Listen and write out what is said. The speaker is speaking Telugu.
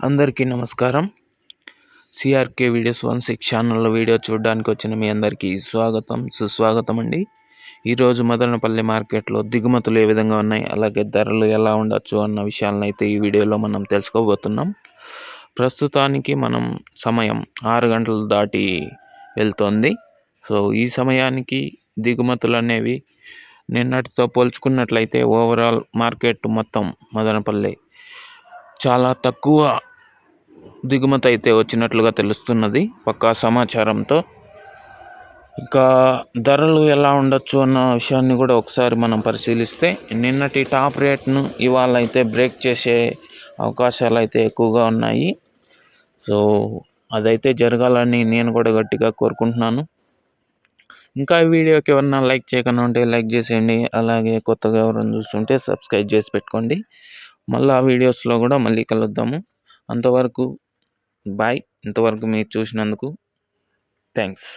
అందరికీ నమస్కారం. C R K videos one six ఛానల్లో వీడియో చూడడానికి వచ్చిన మీ అందరికీ స్వాగతం సుస్వాగతం అండి. ఈరోజు మదనపల్లి మార్కెట్లో దిగుమతులు ఏ విధంగా ఉన్నాయి అలాగే ధరలు ఎలా ఉండొచ్చు అన్న విషయాలను అయితే ఈ వీడియోలో మనం తెలుసుకోబోతున్నాం. ప్రస్తుతానికి మనం సమయం ఆరు గంటలు దాటి వెళ్తోంది. సో ఈ సమయానికి దిగుమతులు అనేవి నిన్నటితో పోల్చుకున్నట్లయితే ఓవరాల్ మార్కెట్ మొత్తం మదనపల్లి చాలా తక్కువ దిగుమతి అయితే వచ్చినట్లుగా తెలుస్తున్నది. పక్కా సమాచారంతో ఇంకా ధరలు ఎలా ఉండొచ్చు అన్న విషయాన్ని కూడా ఒకసారి మనం పరిశీలిస్తే నిన్నటి టాప్ రేట్ను ఇవాళ అయితే బ్రేక్ చేసే అవకాశాలు అయితే ఎక్కువగా ఉన్నాయి. సో అదైతే జరగాలని నేను కూడా గట్టిగా కోరుకుంటున్నాను. ఇంకా ఈ వీడియోకి ఎవరన్నా లైక్ చేయకుండా ఉంటే లైక్ చేసేయండి. అలాగే కొత్తగా ఎవరైనా చూస్తుంటే సబ్స్క్రైబ్ చేసి పెట్టుకోండి. మళ్ళీ ఆ వీడియోస్లో కూడా మళ్ళీ కలుద్దాము. అంతవరకు బాయ్ ఇంతవరకు మీరు చూసినందుకు థ్యాంక్స్